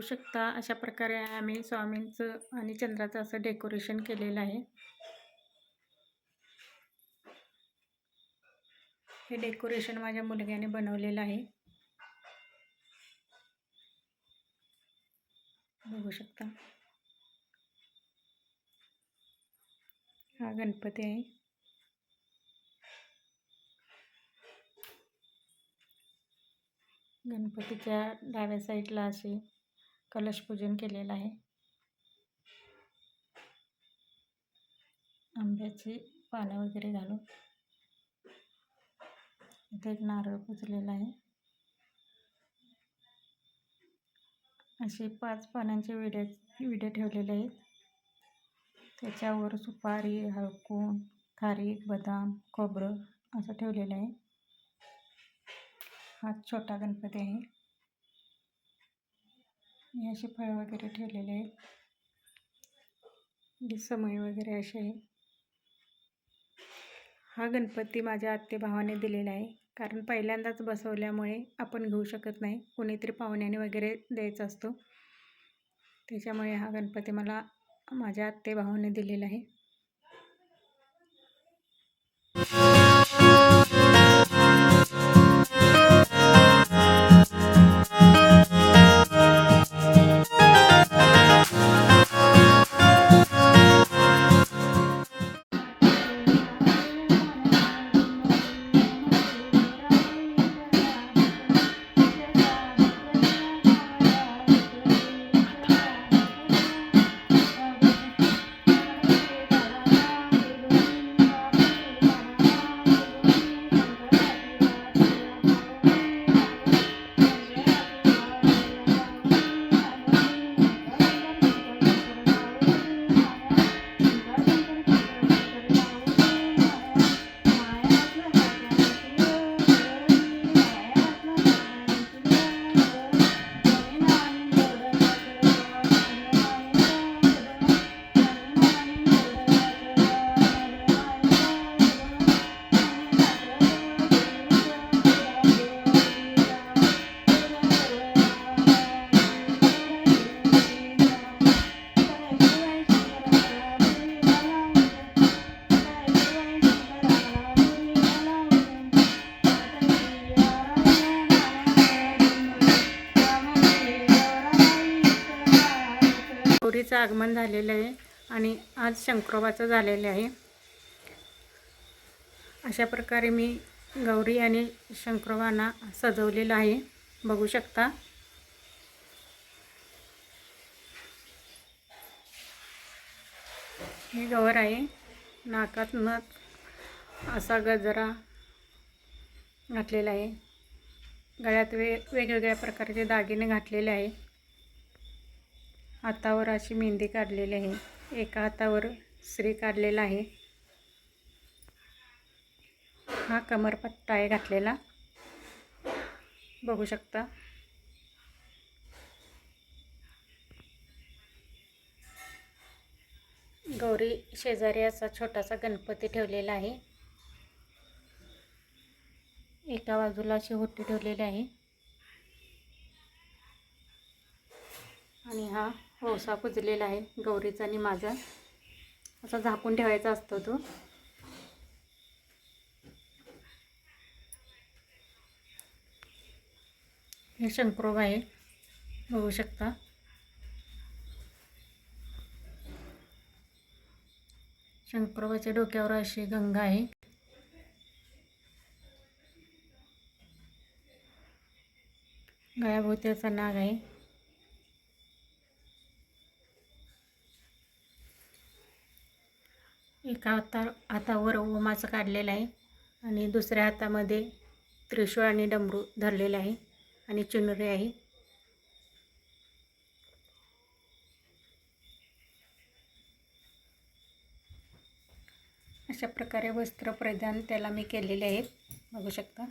बघू शकता. अशा प्रकारे आम्ही स्वामींचं आणि चंद्राचं असं डेकोरेशन केलेलं आहे. हे डेकोरेशन माझ्या मुलग्याने बनवलेलं आहे. बघू शकता. हा गणपती आहे. गणपतीच्या डाव्या साईडला असे कलशपूजन केलेलं आहे. आंब्याची पानं वगैरे घालून. इथे एक नारळ पुजलेला आहे. असे पाच पानांचे विड्या विड्या ठेवलेले आहेत. त्याच्यावर सुपारी हळकून खारीक बदाम खोबरं असं ठेवलेलं आहे. हा छोटा गणपती आहे. हे असे फळं वगैरे ठेवलेले आहेत. समय वगैरे असे आहे. हा गणपती माझ्या आत्तेभावाने दिलेला आहे. कारण पहिल्यांदाच बसवल्यामुळे आपण घेऊ शकत नाही. कोणीतरी पाहुण्याने वगैरे द्यायचा असतो. त्याच्यामुळे हा गणपती मला माझ्या आत्तेभावाने दिलेला आहे. गौरीचं आगमन झालेलं आहे आणि आज शंकरोबाचं झालेलं आहे. अशा प्रकारे मी गौरी आणि शंकरोबांना सजवलेलं आहे. बघू शकता. हे गवर आहे. नाकात नथ असा गजरा घातलेला आहे. गळ्यात वे वेगवेगळ्या प्रकारचे दागिने घातलेले आहे. हातावर अशी मेहंदी काढलेली आहे. एका हातावर श्री काढलेला आहे. हा कमरपट्टा आहे घातलेला. बघू शकता. गौरी शेजारी असा छोटासा गणपती ठेवलेला आहे. एका बाजूला अशी होटी ठेवलेली आहे. आणि हा ओसा पुजलेला आहे गौरीचा आणि माझा. असा झाकून ठेवायचा असतो तो. हे शंकरोब आहे बघू शकता. शंकरोबाच्या डोक्यावर अशी गंगा आहे. गळ्याभोवत्याचा नाग आहे. एका हाता हातावर ओमाचं काढलेलं आहे आणि दुसऱ्या हातामध्ये त्रिशूळ आणि डमरू धरलेलं आहे आणि चुनरी आहे. अशा प्रकारे वस्त्र परिधान त्याला मी केलेले आहेत. बघू शकता.